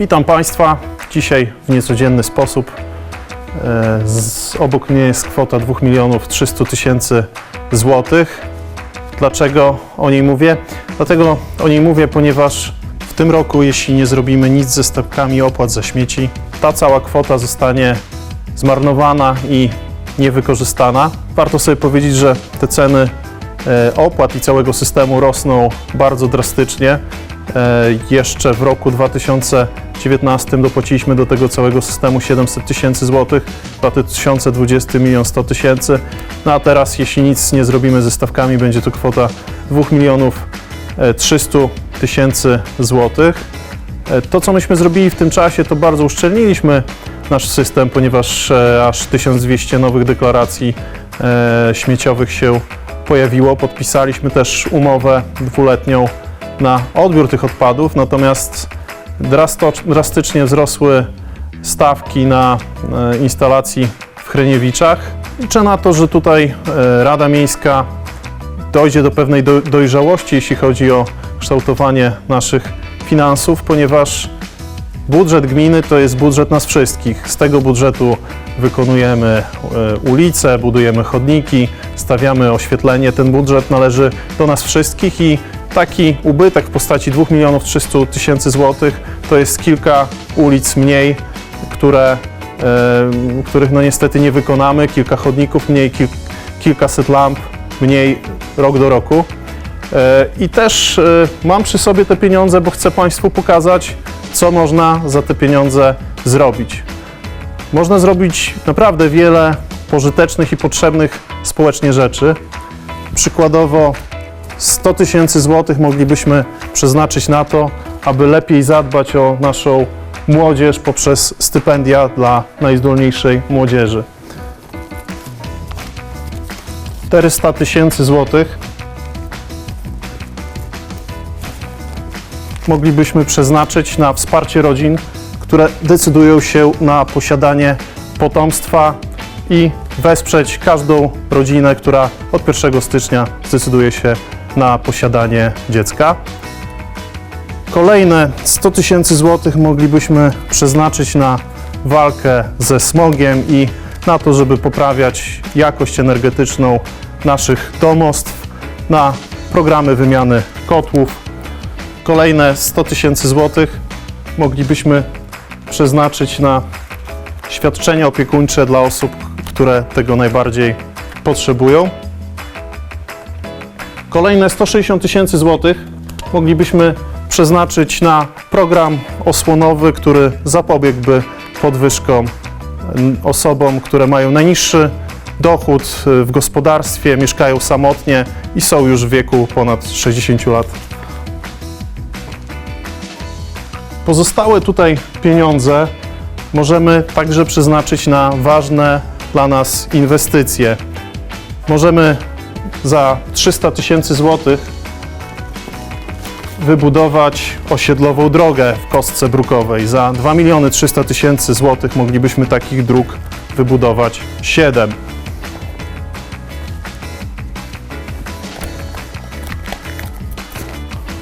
Witam Państwa. Dzisiaj w niecodzienny sposób. E, Z, obok mnie jest kwota 2 milionów 300 tysięcy złotych. Dlaczego o niej mówię? Dlatego o niej mówię, ponieważ w tym roku, jeśli nie zrobimy nic ze stawkami opłat za śmieci, ta cała kwota zostanie zmarnowana i niewykorzystana. Warto sobie powiedzieć, że te ceny opłat i całego systemu rosną bardzo drastycznie. E, Jeszcze w roku 2019 dopłaciliśmy do tego całego systemu 700 tysięcy złotych, w 2020 milion 100 tysięcy, no a teraz jeśli nic nie zrobimy ze stawkami, będzie to kwota 2 milionów e, 300 tysięcy złotych. E, To, co myśmy zrobili w tym czasie, to bardzo uszczelniliśmy nasz system, ponieważ e, aż 1200 nowych deklaracji e, śmieciowych się pojawiło. Podpisaliśmy też umowę dwuletnią na odbiór tych odpadów, natomiast drastycznie wzrosły stawki na e, instalacji w Chryniewiczach. Liczę na to, że tutaj e, Rada Miejska dojdzie do pewnej do, dojrzałości, jeśli chodzi o kształtowanie naszych finansów, ponieważ budżet gminy to jest budżet nas wszystkich. Z tego budżetu wykonujemy e, ulice, budujemy chodniki, stawiamy oświetlenie. Ten budżet należy do nas wszystkich i taki ubytek w postaci 2 milionów 300 tysięcy złotych to jest kilka ulic mniej, które, e, których no niestety nie wykonamy, kilka chodników mniej, kil, kilkaset lamp mniej rok do roku. E, I też e, mam przy sobie te pieniądze, bo chcę Państwu pokazać, co można za te pieniądze zrobić. Można zrobić naprawdę wiele pożytecznych i potrzebnych społecznie rzeczy. Przykładowo 100 tysięcy złotych moglibyśmy przeznaczyć na to, aby lepiej zadbać o naszą młodzież poprzez stypendia dla najzdolniejszej młodzieży. 400 tysięcy złotych moglibyśmy przeznaczyć na wsparcie rodzin, które decydują się na posiadanie potomstwa i wesprzeć każdą rodzinę, która od 1 stycznia zdecyduje się na posiadanie dziecka. Kolejne 100 tysięcy złotych moglibyśmy przeznaczyć na walkę ze smogiem i na to, żeby poprawiać jakość energetyczną naszych domostw, na programy wymiany kotłów, kolejne 100 tysięcy złotych moglibyśmy przeznaczyć na świadczenia opiekuńcze dla osób, które tego najbardziej potrzebują. Kolejne 160 tysięcy złotych moglibyśmy przeznaczyć na program osłonowy, który zapobiegłby podwyżkom m, osobom, które mają najniższy dochód y, w gospodarstwie, mieszkają samotnie i są już w wieku ponad 60 lat. Pozostałe tutaj pieniądze możemy także przeznaczyć na ważne dla nas inwestycje. Możemy za 300 tysięcy złotych wybudować osiedlową drogę w kostce brukowej. Za 2 miliony 300 tysięcy złotych moglibyśmy takich dróg wybudować 7.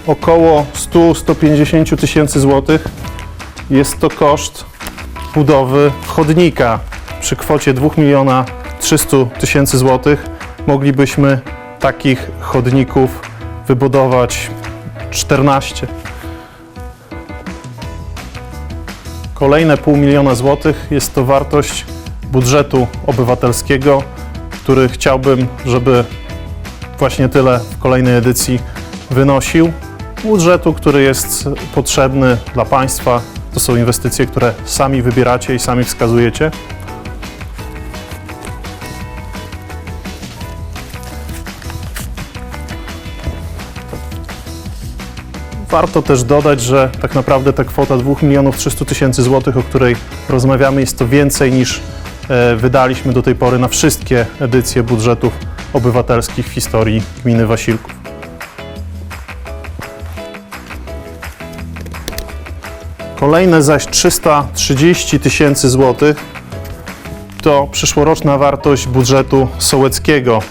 Około 100-150 tysięcy złotych jest to koszt budowy chodnika. Przy kwocie 2 miliona 300 tysięcy złotych moglibyśmy takich chodników wybudować 14. Kolejne pół miliona złotych jest to wartość budżetu obywatelskiego, który chciałbym, żeby właśnie tyle w kolejnej edycji wynosił. Budżetu, który jest potrzebny dla państwa. To są inwestycje, które sami wybieracie i sami wskazujecie. Warto też dodać, że tak naprawdę ta kwota 2 milionów 300 tysięcy złotych, o której rozmawiamy, jest to więcej niż e, wydaliśmy do tej pory na wszystkie edycje budżetów obywatelskich w historii gminy Wasilków. Kolejne zaś 330 tysięcy złotych to przyszłoroczna wartość budżetu sołeckiego.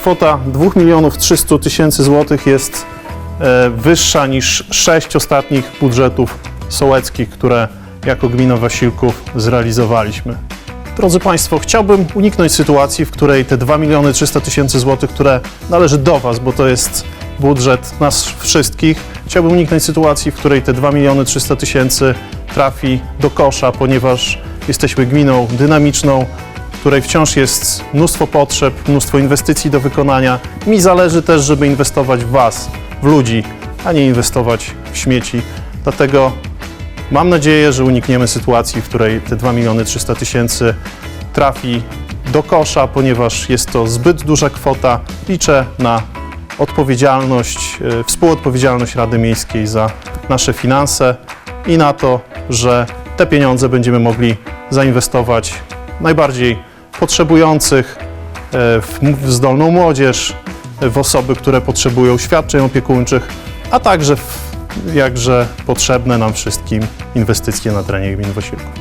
Kwota 2 milionów 300 tysięcy złotych jest e, wyższa niż sześć ostatnich budżetów sołeckich, które jako gmina Wasilków zrealizowaliśmy. Drodzy Państwo, chciałbym uniknąć sytuacji, w której te 2 miliony 300 tysięcy złotych, które należy do Was, bo to jest budżet nas wszystkich, chciałbym uniknąć sytuacji, w której te 2 miliony 300 tysięcy trafi do kosza, ponieważ jesteśmy gminą dynamiczną, w której wciąż jest mnóstwo potrzeb, mnóstwo inwestycji do wykonania. Mi zależy też, żeby inwestować w Was, w ludzi, a nie inwestować w śmieci. Dlatego Mam nadzieję, że unikniemy sytuacji, w której te 2 miliony 300 tysięcy trafi do kosza, ponieważ jest to zbyt duża kwota. Liczę na odpowiedzialność, e, współodpowiedzialność Rady Miejskiej za nasze finanse i na to, że te pieniądze będziemy mogli zainwestować w najbardziej potrzebujących, e, w zdolną młodzież, w osoby, które potrzebują świadczeń opiekuńczych, a także w jakże potrzebne nam wszystkim inwestycje na terenie gminy Wasilków.